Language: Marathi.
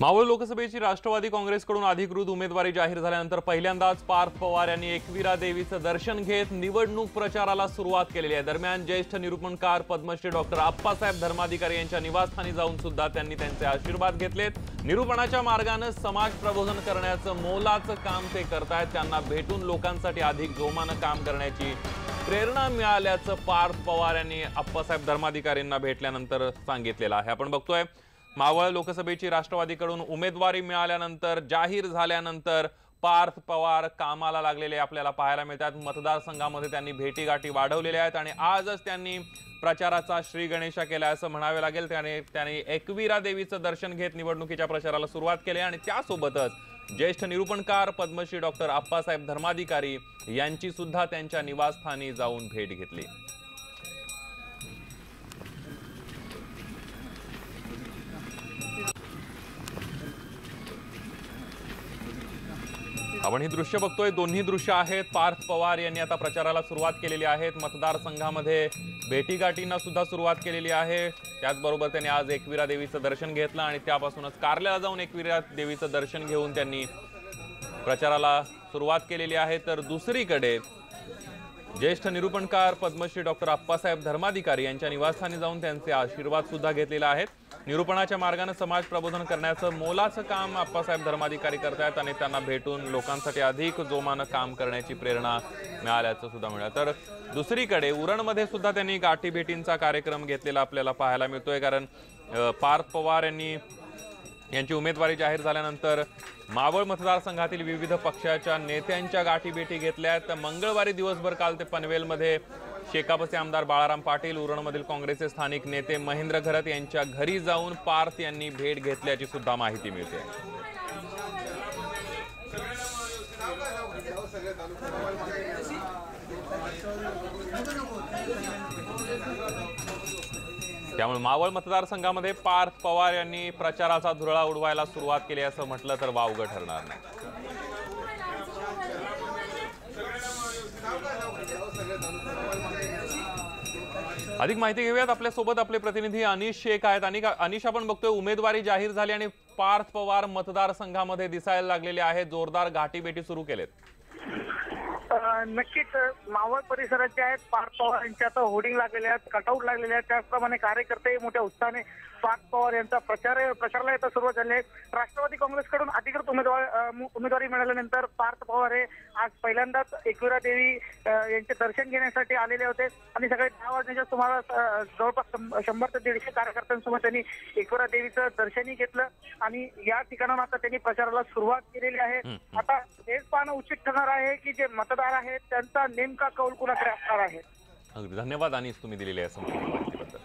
मावळ लोकसभेची राष्ट्रवादी काँग्रेसकडून अधिकृत उमेदवारी जाहीर झाल्यानंतर पहिल्यांदाच पार्थ पवार यांनी एकविरा देवीचं दर्शन घेत निवडणूक प्रचाराला सुरुवात केलेली आहे. दरम्यान ज्येष्ठ निरूपणकार पद्मश्री डॉक्टर आप्पासाहेब धर्माधिकारी यांच्या निवासस्थानी जाऊन सुद्धा त्यांनी त्यांचे आशीर्वाद घेतलेत. निरूपणाच्या मार्गानं समाज प्रबोधन करण्याचं मोलाचं काम ते करतायत. त्यांना भेटून लोकांसाठी अधिक जोमानं काम करण्याची प्रेरणा मिळाल्याचं पार्थ पवार यांनी आप्पासाहेब धर्माधिकारींना भेटल्यानंतर सांगितलेलं आहे. आपण बघतोय मावळ लोकसभेची राष्ट्रवादीकडून उमेदवारी मिळाल्यानंतर जाहीर झाल्यानंतर पार्थ पवार कामाला लागलेले आपल्याला पाहायला मिळतात. मतदारसंघामध्ये त्यांनी भेटीगाठी वाढवलेल्या आहेत आणि आजच त्यांनी प्रचाराचा श्री गणेशा केला असं म्हणावे लागेल. त्याने त्यांनी एकवीरा देवीचं दर्शन घेत निवडणुकीच्या प्रचाराला सुरुवात केली आणि त्यासोबतच ज्येष्ठ निरूपणकार पद्मश्री डॉक्टर आप्पासाहेब धर्माधिकारी यांची सुद्धा त्यांच्या निवासस्थानी जाऊन भेट घेतली. आपण ही दृश्य बघतोय. दोन्ही दृश्य आहेत. पार्थ पवार यांनी आता प्रचाराला सुरुवात केलेली आहे मतदारसंघामध्ये भेटीगाठींना सुद्धा सुरुवात केलेली आहे. त्याचबरोबर त्यांनी आज एकविरा देवीचं दर्शन घेतलं आणि त्यापासूनच कारल्याला जाऊन एकविरा देवीचं दर्शन घेऊन त्यांनी प्रचाराला सुरुवात केलेली आहे. तर दुसरीकडे ज्येष्ठ निरूपणकार पद्मश्री डॉक्टर आप्पासाहेब धर्माधिकारी यांच्या निवासस्थानी जाऊन त्यांचे आशीर्वाद सुद्धा घेतलेले आहेत निरूपणाच्या मार्गाने समाज प्रबोधन करण्याचं मोलाचं काम आप्पासाहेब धर्माधिकारी करतायत आणि त्यांना भेटून लोकांसाठी अधिक जोमानं काम करण्याची प्रेरणा मिळाल्याचं सुद्धा मिळालं. तर दुसरीकडे उरणमध्ये सुद्धा त्यांनी गाठीभेटींचा कार्यक्रम घेतलेला आपल्याला पाहायला मिळतोय कारण पार्थ पवार यांनी यांची उमेदवारी जाहीर झाल्यानंतर मावळ मतदारसंघातील विविध पक्षाच्या नेत्यांच्या गाठीभेटी घेतल्या आहेत तर मंगळवारी दिवसभर काल ते पनवेलमध्ये शेकापचे आमदार बाळाराम पाटील उरणमधील काँग्रेसचे स्थानिक नेते महेंद्र घरत यांच्या घरी जाऊन पार्थ यांनी भेट घेतल्याची सुद्धा माहिती मिळते. त्यामुळे मावळ मतदारसंघामध्ये पार्थ पवार यांनी प्रचाराचा धुरळा उडवायला सुरुवात केली असं म्हटलं तर वावगं ठरणार नाही. अधिक माहिती घेऊयात. आपल्यासोबत आपले प्रतिनिधी अनिश शेख आहेत. आणि अनिश आपण बघतोय उमेदवारी जाहीर झाली आणि पार्थ पवार मतदारसंघामध्ये दिसायला लागलेले आहेत. जोरदार गाठीभेटी सुरू केलेत. नक्कीच मावळ परिसरात जे आहेत पार्थ पवार यांच्या आता होर्डिंग लागलेले आहेत कटआउट लागलेले आहेत. त्याचप्रमाणे कार्यकर्ते मोठ्या उत्साहाने पार्थ पवार यांचा प्रचार प्रचाराला आता सुरुवात झाली आहे. राष्ट्रवादी काँग्रेसकडून अधिकृत उमेदवार उमेदवारी मिळाल्यानंतर पार्थ पवार हे आज पहिल्यांदाच एकविरा देवी यांचे दर्शन घेण्यासाठी आलेले होते. आणि सकाळी दहा वाजण्याच्या सुमारास जवळपास शंभर ते दीडशे कार्यकर्त्यांसोबत त्यांनी एकविरा देवीचं दर्शनही घेतलं. आणि या ठिकाणावर आता त्यांनी प्रचाराला सुरुवात केलेली आहे. आता हेच पाहणं उचित ठरणार आहे की जे मतदार आहेत त्यांचा नेमका कौल कुणाकडे असणार आहे? अगदी. धन्यवाद आणि तुम्ही दिलेल्या आहे संपूर्ण माहितीबद्दल.